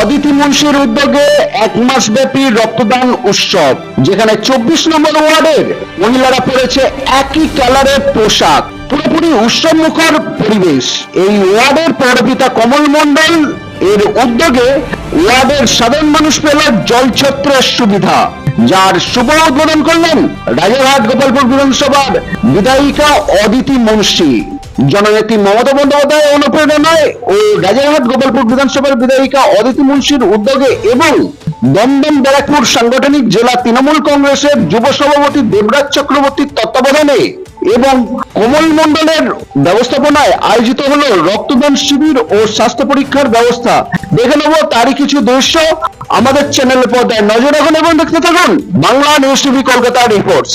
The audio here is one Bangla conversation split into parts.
অদিতি মুন্সির উদ্যোগে এক মাস ব্যাপী রক্তদান উৎসব। যেখানে চব্বিশ নম্বর ওয়ার্ডের মহিলারা পরেছে একই কালারের পোশাক, পুরোপুরি উৎসব মুখর পরিবেশ। এই ওয়ার্ডের পৌরপিতা কমল মন্ডল এর উদ্যোগে ওয়ার্ডের সাধারণ মানুষ পেল জলছত্রের সুবিধা। যার শুভ উদ্বোধন করলেন রাজারহাট গোপালপুর বিধানসভার বিধায়িকা অদিতি মুন্সি। জননেত্রী মমতা বন্দ্যোপাধ্যায় অনুপ্রেরণায় ও রাজারহাট গোপালপুর বিধানসভার বিধায়িকা অদিতি মুন্সির উদ্যোগে এবং দমদম ব্যারাকপুর সাংগঠনিক জেলা তৃণমূল কংগ্রেসের যুব সভাপতি দেবরাজ চক্রবর্তীর তত্ত্বাবধানে এবং কমল মন্ডলের ব্যবস্থাপনায় আয়োজিত হলো রক্তদান শিবির ও স্বাস্থ্য পরীক্ষার ব্যবস্থা। দেখে নেব তারই কিছু দৃশ্য। আমাদের চ্যানেলের পর্দায় নজর রাখুন এবং দেখতে থাকুন Bangla news TV Kolkata reports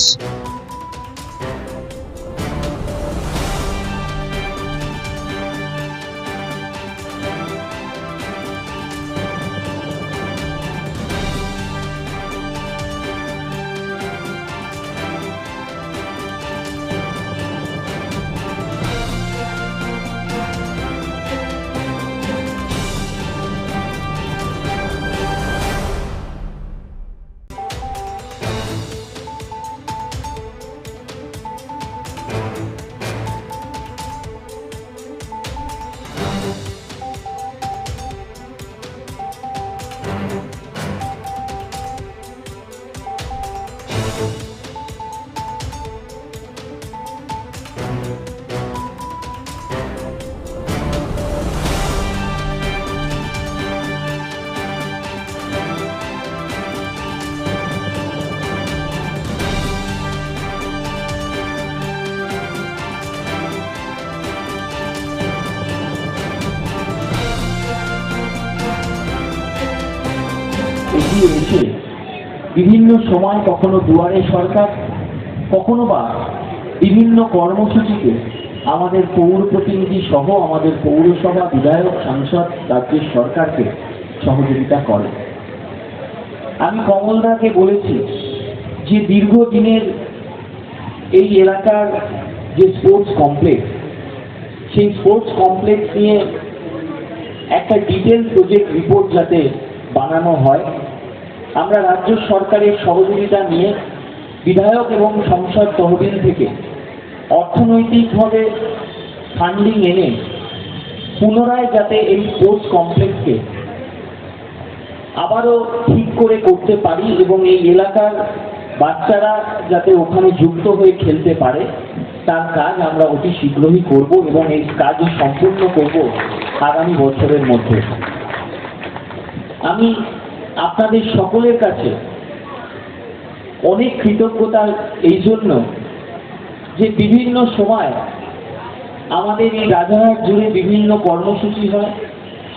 এগিয়ে বিভিন্ন সময় কখনো দুয়ারে সরকার, কখনো বা বিভিন্ন কর্মসূচিতে আমাদের পৌর প্রতিনিধি সহ আমাদের পৌরসভা বিধায়ক, সাংসদ, রাজ্যের সরকারকে সহযোগিতা করে। আমি কমলদাকে বলেছি যে দীর্ঘদিনের এই এলাকার যে স্পোর্টস কমপ্লেক্স সেই স্পোর্টস কমপ্লেক্স নিয়ে একটা ডিটেল প্রজেক্ট রিপোর্ট যাতে বানানো হয় আমরা রাজ্য সরকারের সহযোগিতা নিয়ে বিধায়ক এবং সংসদ তহবিল থেকে অর্থনৈতিকভাবে ফান্ডিং এনে পুনরায় যাতে এই স্পোর্টস কমপ্লেক্সকে আবারও ঠিক করে করতে পারি এবং এই এলাকার বাচ্চারা যাতে ওখানে যুক্ত হয়ে খেলতে পারে, তার কাজ আমরা অতি শীঘ্রই করব এবং এই কাজ সম্পূর্ণ করব আগামী বছরের মধ্যে। আমি আপনাদের সকলের কাছে অনেক কৃতজ্ঞতা এই জন্য যে বিভিন্ন সময় আমাদের এই রাজারহাট জুড়ে বিভিন্ন কর্মসূচি হয়,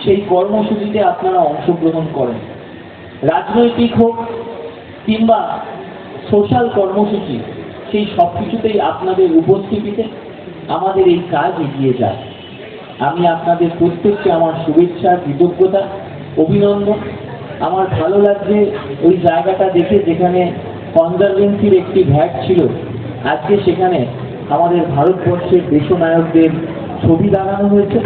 সেই কর্মসূচিতে আপনারা অংশগ্রহণ করেন। রাজনৈতিক হোক কিংবা সোশ্যাল কর্মসূচি, সেই সব কিছুতেই আপনাদের উপস্থিতিতে আমাদের এই কাজ এগিয়ে যায়। আমি আপনাদের প্রত্যেককে আমার শুভেচ্ছা, কৃতজ্ঞতা, অভিনন্দন। আমার ভালো লাগছে ওই জায়গাটা দেখে যেখানে কনজারভেন্সির একটি ভ্যাট ছিল। আজকে সেখানে আমাদের ভারতবর্ষের দেশনায়কদের ছবি লাগানো হয়েছে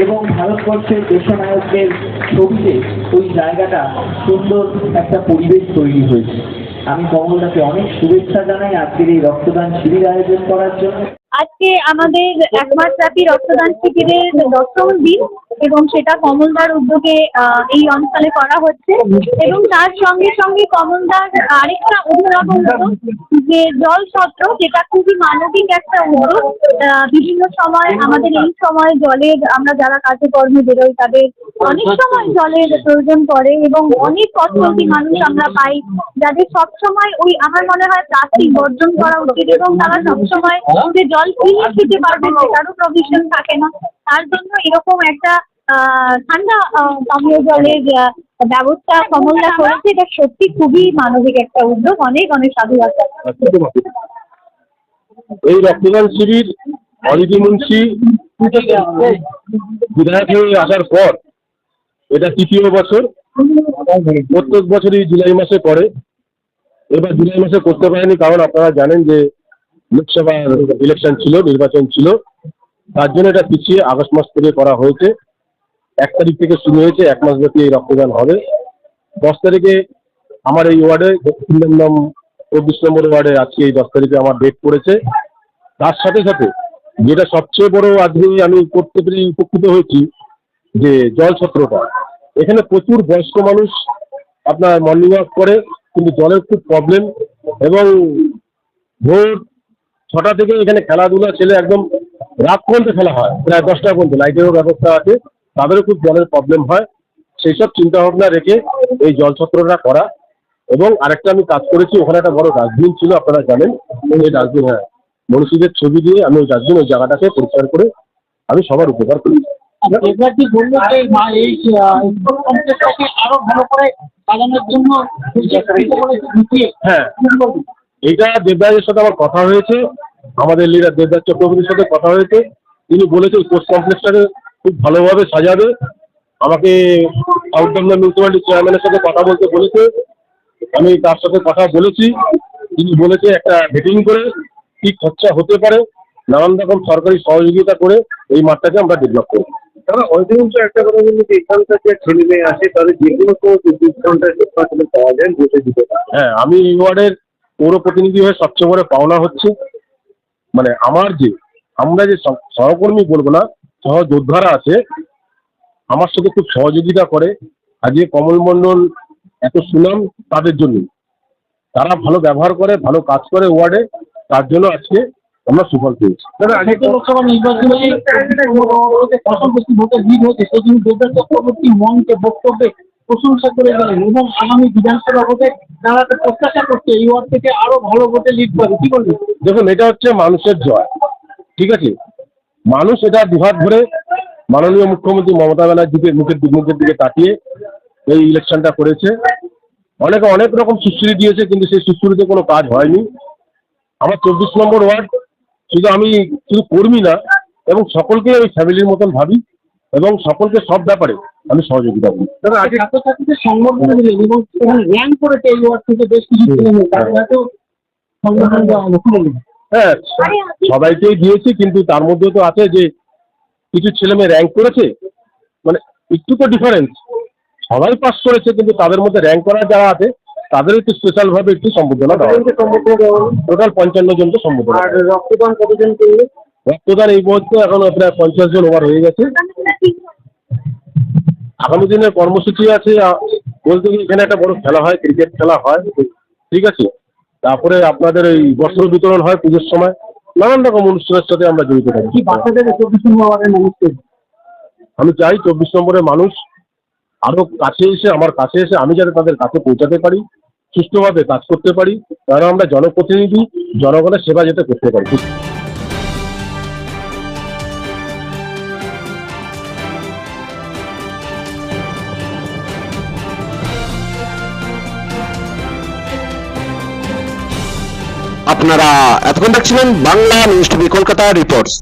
এবং ভারতবর্ষের দেশনায়কদের ছবিতে ওই জায়গাটা সুন্দর একটা পরিবেশ তৈরি হয়েছে। আমি কমলদাকে অনেক শুভেচ্ছা জানাই আজকের এই রক্তদান শিবির আয়োজন করার জন্য। আজকে আমাদের এক মাস রক্তদান শিবিরের দশম দিন। এবং সেটা কমলদার উদ্যোগে এই অঞ্চলে করা হচ্ছে। এবং তার সঙ্গে সঙ্গে কমলদার আরেকটা অন্যরকম যে জল সত্র যেটা খুবই মানবিক একটা উদ্যোগ বিভিন্ন সময় আমাদের এই সময় জলের, আমরা যারা কাজে কর্মে বেরোই, তাদের অনেক সময় জলের প্রয়োজন পড়ে এবং অনেক পথচলতি মানুষ আমরা পাই, যাদের সবসময় ওই, আমার মনে হয়, প্লাস্টিক বর্জন করা উচিত এবং তারা সবসময় যে জল কিনে খেতে পারবে সেটারও প্রভিশন থাকে না। তার জন্য এরকম একটা ঠান্ডা পানীয় জলের ব্যবস্থা কমলদা করেছে। এটা সত্যি খুবই মানবিক একটা উদ্যোগ। অনেক অনেক সাধুবাদ। এই রক্তদান শিবির অদিতি মুন্সি, বিধায়ক হয়ে আসার পর, এটা তৃতীয় বছর, প্রত্যেক বছরই জুলাই মাসে পড়ে। এবার জুলাই মাসে করতে পারেনি, কারণ আপনারা জানেন যে লোকসভা ইলেকশন ছিল, নির্বাচন ছিল। তার জন্য এটা পিছিয়ে আগস্ট মাস থেকে করা হয়েছে। এক তারিখ থেকে শুরু হয়েছে, এক মাস ব্যাপী এই রক্তদান হবে। দশ তারিখে আমার এই ওয়ার্ডে দমদম চব্বিশ নম্বর ওয়ার্ডে আজকে এই দশ তারিখে আমার ডেট পড়েছে। তার সাথে সাথে যেটা সবচেয়ে বড় আজকে আমি করতে পেরে উপকৃত হয়েছি যে জল ছত্রটা। এখানে প্রচুর বয়স্ক মানুষ আপনার মর্নিং ওয়াক করে, কিন্তু জলের খুব প্রবলেম এবং ভোর ছটা থেকে এখানে খেলাধুলা, ছেলে একদম রাত পর্যন্ত খেলা হয়। প্রায় দশটা পর্যন্ত লাইটেরও ব্যবস্থা আছে তাদেরও খুব জলের প্রবলেম হয়। সেই সব চিন্তা ভাবনা রেখে এই জল ছত্রটা করা। এবং আরেকটা আমি কাজ করেছি ওখানে একটা বড় ডাস্টবিন ছিল আপনারা জানেন। এই ডাস্টবিন হ্যাঁ। মনীষীদের ছবি দিয়ে আমি ওই ডাস্টবিন ওই জায়গাটাকে পরিষ্কার করে আমি সবার উপকার করি। দেবরাজি বলল যে এই আরও ভালো করে সাজানোর জন্য হ্যাঁ। এটা দেবরাজের সাথে আমার কথা হয়েছে। আমাদের লিডার দেবরাজ চক্রবর্তীর সাথে কথা হয়েছে। তিনি বলেছে স্পোর্টস কমপ্লেক্সটাকে খুব ভালোভাবে সাজাবে। আমাকে সাউথ দমদম মিউনিসিপ্যালিটি চেয়ারম্যানের সাথে কথা বলতে বলেছে। আমি তার সাথে কথা বলেছি। তিনি বলেছে একটা মিটিং করে কি খরচা হতে পারে নানান রকম সরকারি সহযোগিতা করে এই মাঠটাকে আমরা ডেভেলপ করব। অধিকাংশ একটা কথা বলল যে এখানকার যে ছেলে মেয়ে আছে তাদের যে কোনো পাওয়া যায় বসে দিতে পারে। হ্যাঁ আমি এই ওয়ার্ডের পৌর প্রতিনিধি হয়ে সবচেয়ে বড় পাওনা হচ্ছে। মানে আমার যে, আমরা যে সহকর্মী বলব না, সহযোদ্ধারা আছে, আমার সাথে খুব সহযোগিতা করে আজকে কমল মণ্ডল এত সুনাম তাদের জন্য। তারা ভালো ব্যবহার করে, ভালো কাজ করে ওয়ার্ডে তার জন্য আজকে আমরা সুফল পেয়েছি। বক্তব্যে প্রশংসা করে গেলেন এবং আগামী বিধানসভা ভোটে তারা প্রত্যাশা করছে, এই ওয়ার্ড থেকে আরও ভালো ভোটে লিড পাবে। কি বলবেন? দেখুন, এটা হচ্ছে মানুষের জয়, ঠিক আছে? মানুষ এটা দুহাত ধরে মাননীয় মুখ্যমন্ত্রী মমতা ব্যানার্জিকে মুখের মুখের দিকে তাকিয়ে এই ইলেকশনটা করেছে। অনেকে অনেক রকম সুশ্রী দিয়েছে, কিন্তু সেই সুশ্রীতে কোনো কাজ হয়নি। আমার চব্বিশ নম্বর ওয়ার্ড, শুধু আমি শুধু কর্মী না, এবং সকলকে আমি ফ্যামিলির মতন ভাবি। এবং সকলকে সব ব্যাপারে আমি সহযোগিতা করি। ছাত্রছাত্রীদের দিলেন এবং সেখানে র্যাঙ্ক করেছে এই ওয়ার্ড থেকে বেশ কিছু দেওয়া হলো হ্যাঁ সবাইকেই দিয়েছি কিন্তু তার মধ্যে তো আছে যে কিছু ছেলে মেয়ে র্যাঙ্ক করেছে মানে একটু তো ডিফারেন্স সবাই পাস করেছে কিন্তু তাদের মধ্যে র্যাঙ্ক করা যারা আছে তাদের একটু স্পেশাল ভাবে একটু সম্বোধনা দেওয়া? টোটাল পঞ্চান্ন জনকে সম্বোধনা রক্তদান কতজন করল রক্তদান এই মুহূর্তে এখন প্রায় পঞ্চাশ জন ওভার হয়ে গেছে। আগামী দিনের কর্মসূচি আছে বলতে গেলে এখানে একটা বড় খেলা হয় ক্রিকেট খেলা হয় ঠিক আছে? তারপরে আপনাদের এই বস্ত্র বিতরণ হয় পুজোর সময় নানান রকম অনুষ্ঠানের সাথে আমরা জড়িত থাকি। কি আমি চাই চব্বিশ নম্বরের মানুষ আরও কাছে এসে আমার কাছে এসে আমি যাতে তাদের কাছে পৌঁছাতে পারি সুষ্ঠুভাবে কাজ করতে পারি কারণ আমরা জনপ্রতিনিধি জনগণের সেবা যাতে করতে পারি। আপনারা এতক্ষণ দেখছিলেন Bangla news TV Kolkata reports